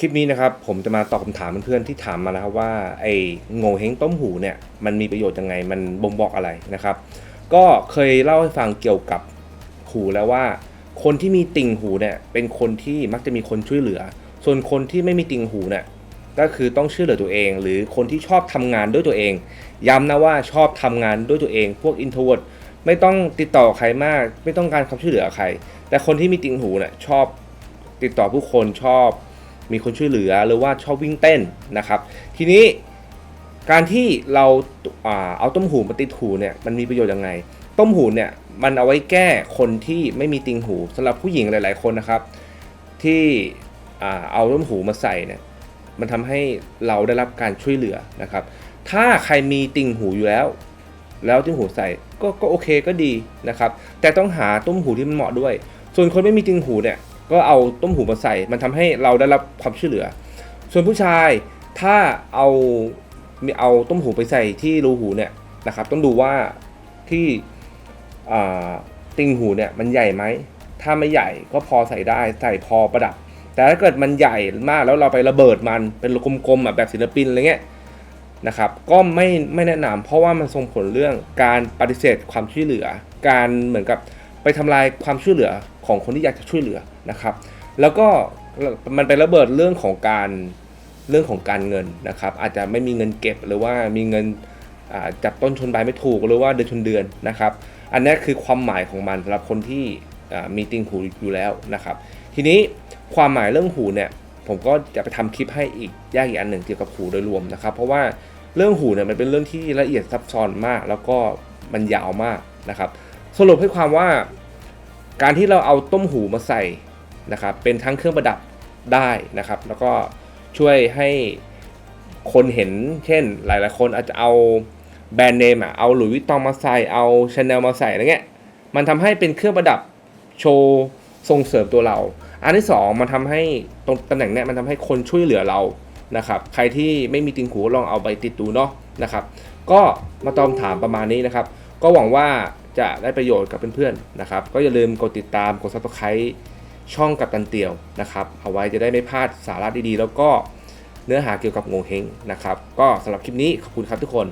คลิปนี้นะครับผมจะมาตอบคำถามเพื่อนๆที่ถามมานะครับว่าไอ้โง่เฮงต้มหูเนี่ยมันมีประโยชน์ยังไงมันบ่งบอกอะไรนะครับ ก็เคยเล่าให้ฟังเกี่ยวกับหูแล้วว่า คนที่มีติ่งหูเนี่ยเป็นคนที่มักจะมีคนช่วยเหลือ ส่วนคนที่ไม่มีติ่งหูเนี่ยก็คือต้องช่วยเหลือตัวเอง หรือคนที่ชอบทำงานด้วยตัวเอง ย้ำนะว่าชอบทำงานด้วยตัวเอง พวก introvert ไม่ต้องติดต่อใครมาก ไม่ต้องการความช่วยเหลือใคร แต่คนที่มีติ่งหูเนี่ยชอบติดต่อผู้คนชอบ มีคนช่วยเหลือหรือว่าชอบวิ่งเต้นนะครับ ทีนี้การที่เราเอาต้มหูมาติดหูเนี่ยมันมีประโยชน์ยังไง ต้มหูเนี่ยมันเอาไว้แก้คนที่ไม่มีติงหูสำหรับผู้หญิงหลาย ๆ คนนะครับ ที่เอาต้มหูมาใส่เนี่ยมันทำให้เราได้รับการช่วยเหลือนะครับ ถ้าใครมีติงหูอยู่แล้ว แล้วติงหูใส่ก็ก็โอเคก็ดีนะครับ แต่ต้องหาต้มหูที่มันเหมาะด้วย ส่วนคนไม่มีติงหูเนี่ย ก็เอาต้มหูมาใส่ มันทำให้เราได้รับความช่วยเหลือ ส่วนผู้ชายถ้าเอามีเอาต้มหูไปใส่ที่รูหูเนี่ยนะครับ ต้องดูว่าที่ติงหูเนี่ยมันใหญ่ไหม ถ้าไม่ใหญ่ก็พอใส่ได้ใส่พอประดับ แต่ถ้าเกิดมันใหญ่มากแล้วเราไประเบิดมันเป็นกลมๆแบบศิลปินอะไรเงี้ยนะครับ ก็ไม่ไม่แนะนำเพราะว่ามันส่งผลเรื่องการปฏิเสธความช่วยเหลือ การเหมือนกับไปทำลายความช่วยเหลือ ของคนที่อยากจะช่วยเหลือนะครับ แล้วก็มันไประเบิดเรื่องของการเรื่องของการเงินนะครับ อาจจะไม่มีเงินเก็บหรือว่ามีเงินจับต้นชนปลายไม่ถูกหรือว่าเดือนชนเดือนนะครับ อันนี้คือความหมายของมันสำหรับคนที่มีติงหูอยู่แล้วนะครับ ทีนี้ความหมายเรื่องหูเนี่ยผมก็จะไปทำคลิปให้อีกแยกอีกอันหนึ่งเกี่ยวกับหูโดยรวมนะครับ เพราะว่าเรื่องหูเนี่ยมันเป็นเรื่องที่ละเอียดซับซ้อนมาก แล้วก็มันยาวมากนะครับ สรุปให้ความว่า การที่เราเอาต้มหูมาใส่นะครับเป็นทั้งเครื่องประดับได้นะครับ แล้วก็ช่วยให้คนเห็นเช่นหลาย ๆ คนอาจจะเอาแบรนด์เนมอะเอาหลุยส์วิตตองมาใส่เอาชาแนลมาใส่อะไรเงี้ยมันทำให้เป็นเครื่องประดับโชว์ส่งเสริมตัวเรา อันที่สองมันทำให้ตรงตำแหน่งเนี้ยมันทำให้คนช่วยเหลือเรานะครับ ใครที่ไม่มีติงหูลองเอาไปติดดูเนาะนะครับ ก็มาตอบถามประมาณนี้นะครับ ก็หวังว่า จะได้ประโยชน์กับเพื่อนๆนะครับ ก็อย่าลืมกดติดตามกด subscribe ช่องกับตันเตียวนะครับเอาไว้จะได้ไม่พลาดสาระดีๆ แล้วก็เนื้อหาเกี่ยวกับงงเฮงนะครับ ก็สำหรับคลิปนี้ขอบคุณครับทุกคน